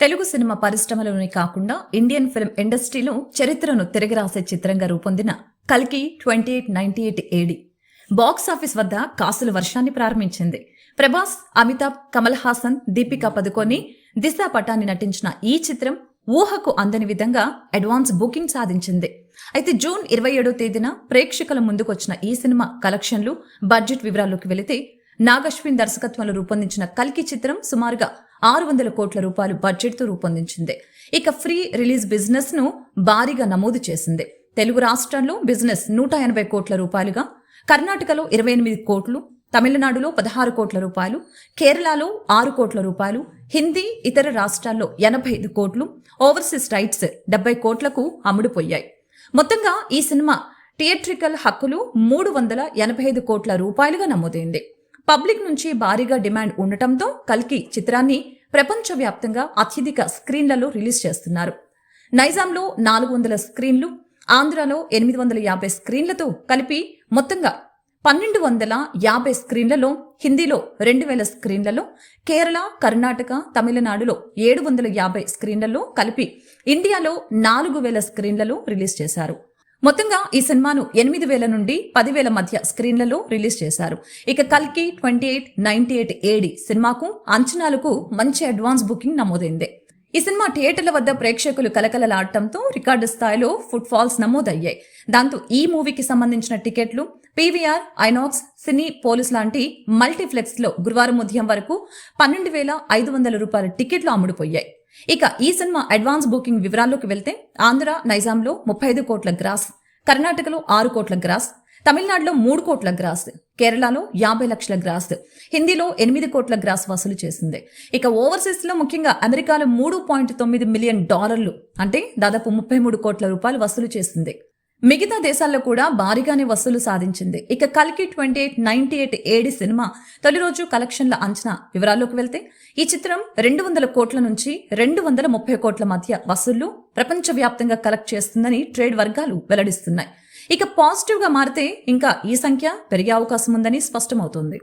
Telugu cinema పరిశ్రమలోనే కాకుండా Indian film ఇండస్ట్రీలో చరిత్రను తిరగరాసే చిత్రంగా రూపొందిన కల్కి twenty eight ninety eight AD. Box office వద్ద కాసుల వర్షాన్ని ప్రారంభించింది. ప్రభాస్ అమితాబ్ కమల్ హాసన్ దీపికా పదుకొని దిశ పటాన్ని నటించిన ఈ చిత్రం ఊహకు అందని విధంగా అడ్వాన్స్ బుకింగ్ సాధించింది. అయితే జూన్ ఇరవై ఏడో తేదీన ప్రేక్షకుల ముందుకొచ్చిన ఈ సినిమా కలెక్షన్లు బడ్జెట్ వివరాల్లోకి వెళితే నాగశ్విన్ దర్శకత్వంలో రూపొందించిన కల్కి చిత్రం సుమారుగా ఆరు వందల కోట్ల రూపాయలు బడ్జెట్తో రూపొందించింది. ఇక ఫ్రీ రిలీజ్ బిజినెస్ను భారీగా నమోదు చేసింది. తెలుగు రాష్ట్రాల్లో బిజినెస్ నూట ఎనభై కోట్ల రూపాయలుగా కర్ణాటకలో ఇరవై ఎనిమిది కోట్లు తమిళనాడులో పదహారు కోట్ల రూపాయలు కేరళలో ఆరు కోట్ల రూపాయలు హిందీ ఇతర రాష్ట్రాల్లో ఎనభై ఐదు కోట్లు ఓవర్సీస్ రైట్స్ డెబ్బై కోట్లకు అమ్ముడుపోయాయి. మొత్తంగా ఈ సినిమా థియేట్రికల్ హక్కులు మూడు వందల ఎనభై ఐదు కోట్ల రూపాయలుగా నమోదైంది. పబ్లిక్ నుంచి భారీగా డిమాండ్ ఉండటంతో కల్కి చిత్రాన్ని ప్రపంచవ్యాప్తంగా అత్యధిక స్క్రీన్లలో రిలీజ్ చేస్తున్నారు. నైజాంలో నాలుగు వందల స్క్రీన్లు ఆంధ్రాలో ఎనిమిది వందల యాభై స్క్రీన్లతో కలిపి మొత్తంగా పన్నెండు వందల యాభై స్క్రీన్లలో హిందీలో రెండు వేల స్క్రీన్లలో కేరళ కర్ణాటక తమిళనాడులో ఏడు వందల యాభై స్క్రీన్లలో కలిపి ఇండియాలో నాలుగు వేల స్క్రీన్లలో రిలీజ్ చేశారు. మొత్తంగా ఈ సినిమాను ఎనిమిది వేల నుండి పదివేల మధ్య స్క్రీన్లలో రిలీజ్ చేశారు. ఇక కల్కి twenty eight ninety eight AD సినిమాకు అంచనాలకు మంచి అడ్వాన్స్ బుకింగ్ నమోదైంది. ఈ సినిమా థియేటర్ల వద్ద ప్రేక్షకులు కలకలలాడటంతో రికార్డు స్థాయిలో ఫుట్ ఫాల్స్ నమోదయ్యాయి. దాంతో ఈ మూవీకి సంబంధించిన టికెట్లు పీవీఆర్ ఐనాక్స్ సినీ పోలీస్ లాంటి మల్టీప్లెక్స్లో గురువారం ఉదయం వరకు పన్నెండు వేల ఐదు వందల రూపాయల టికెట్లు అమ్ముడుపోయాయి. ఇక ఈ సినిమా అడ్వాన్స్ బుకింగ్ వివరాల్లోకి వెళ్తే ఆంధ్ర నైజాంలో ముప్పై ఐదు కోట్ల గ్రాస్ కర్ణాటకలో ఆరు కోట్ల గ్రాస్ తమిళనాడులో మూడు కోట్ల గ్రాస్ కేరళలో యాభై లక్షల గ్రాస్ హిందీలో ఎనిమిది కోట్ల గ్రాస్ వసూలు చేసింది. ఇక ఓవర్సీస్లో ముఖ్యంగా అమెరికాలో మూడు పాయింట్ తొమ్మిది మిలియన్ డాలర్లు అంటే దాదాపు ముప్పై మూడు కోట్ల రూపాయలు వసూలు చేసింది. మిగతా దేశాల్లో కూడా భారీగానే వసూలు సాధించింది. ఇక కల్కి twenty eight ninety eight AD cinema తొలి రోజు కలెక్షన్ల అంచనా వివరాల్లోకి వెళ్తే ఈ చిత్రం రెండు వందల కోట్ల నుంచి రెండు వందల ముప్పై కోట్ల మధ్య వసూళ్ళు ప్రపంచవ్యాప్తంగా కలెక్ట్ చేస్తుందని ట్రేడ్ వర్గాలు వెల్లడిస్తున్నాయి. ఇక పాజిటివ్గా మారితే ఇంకా ఈ సంఖ్య పెరిగే అవకాశం ఉందని స్పష్టమవుతోంది.